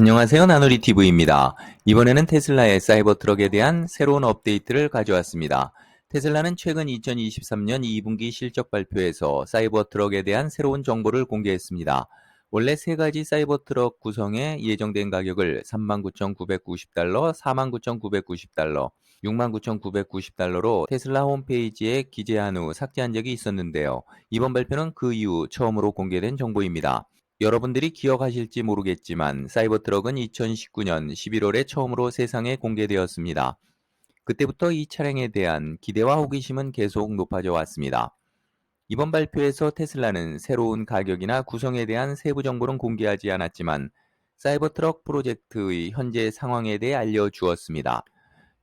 안녕하세요. 나누리TV입니다. 이번에는 테슬라의 사이버 트럭에 대한 새로운 업데이트를 가져왔습니다. 테슬라는 최근 2023년 2분기 실적 발표에서 사이버 트럭에 대한 새로운 정보를 공개했습니다. 원래 세 가지 사이버 트럭 구성에 예정된 가격을 39,990달러, 49,990달러, 69,990달러로 테슬라 홈페이지에 기재한 후 삭제한 적이 있었는데요. 이번 발표는 그 이후 처음으로 공개된 정보입니다. 여러분들이 기억하실지 모르겠지만 사이버트럭은 2019년 11월에 처음으로 세상에 공개되었습니다. 그때부터 이 차량에 대한 기대와 호기심은 계속 높아져 왔습니다. 이번 발표에서 테슬라는 새로운 가격이나 구성에 대한 세부 정보는 공개하지 않았지만 사이버트럭 프로젝트의 현재 상황에 대해 알려주었습니다.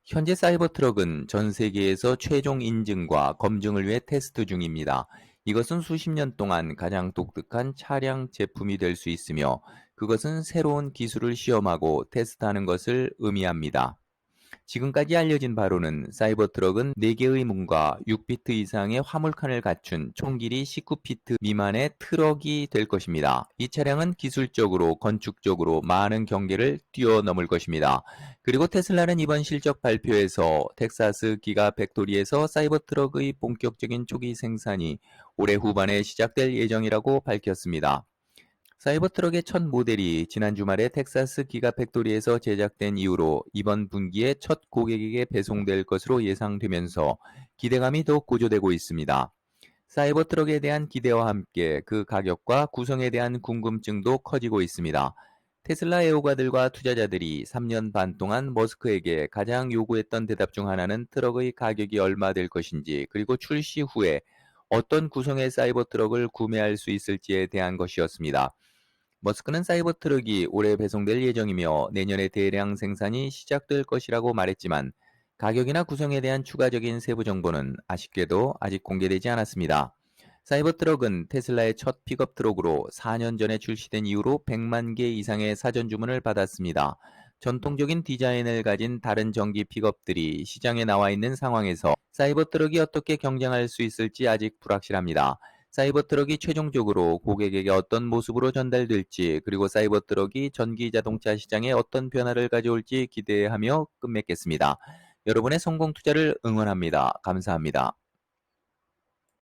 현재 사이버트럭은 전 세계에서 최종 인증과 검증을 위해 테스트 중입니다. 이것은 수십 년 동안 가장 독특한 차량 제품이 될 수 있으며 그것은 새로운 기술을 시험하고 테스트하는 것을 의미합니다. 지금까지 알려진 바로는 사이버트럭은 4개의 문과 6피트 이상의 화물칸을 갖춘 총 길이 19피트 미만의 트럭이 될 것입니다. 이 차량은 기술적으로 건축적으로 많은 경계를 뛰어넘을 것입니다. 그리고 테슬라는 이번 실적 발표에서 텍사스 기가 팩토리에서 사이버트럭의 본격적인 초기 생산이 올해 후반에 시작될 예정이라고 밝혔습니다. 사이버트럭의 첫 모델이 지난 주말에 텍사스 기가 팩토리에서 제작된 이후로 이번 분기에 첫 고객에게 배송될 것으로 예상되면서 기대감이 더욱 고조되고 있습니다. 사이버트럭에 대한 기대와 함께 그 가격과 구성에 대한 궁금증도 커지고 있습니다. 테슬라 애호가들과 투자자들이 3년 반 동안 머스크에게 가장 요구했던 대답 중 하나는 트럭의 가격이 얼마 될 것인지 그리고 출시 후에 어떤 구성의 사이버트럭을 구매할 수 있을지에 대한 것이었습니다. 머스크는 사이버트럭이 올해 배송될 예정이며 내년에 대량 생산이 시작될 것이라고 말했지만 가격이나 구성에 대한 추가적인 세부 정보는 아쉽게도 아직 공개되지 않았습니다. 사이버트럭은 테슬라의 첫 픽업 트럭으로 4년 전에 출시된 이후로 100만 개 이상의 사전 주문을 받았습니다. 전통적인 디자인을 가진 다른 전기 픽업들이 시장에 나와 있는 상황에서 사이버트럭이 어떻게 경쟁할 수 있을지 아직 불확실합니다. 사이버트럭이 최종적으로 고객에게 어떤 모습으로 전달될지 그리고 사이버트럭이 전기 자동차 시장에 어떤 변화를 가져올지 기대하며 끝맺겠습니다. 여러분의 성공 투자를 응원합니다. 감사합니다.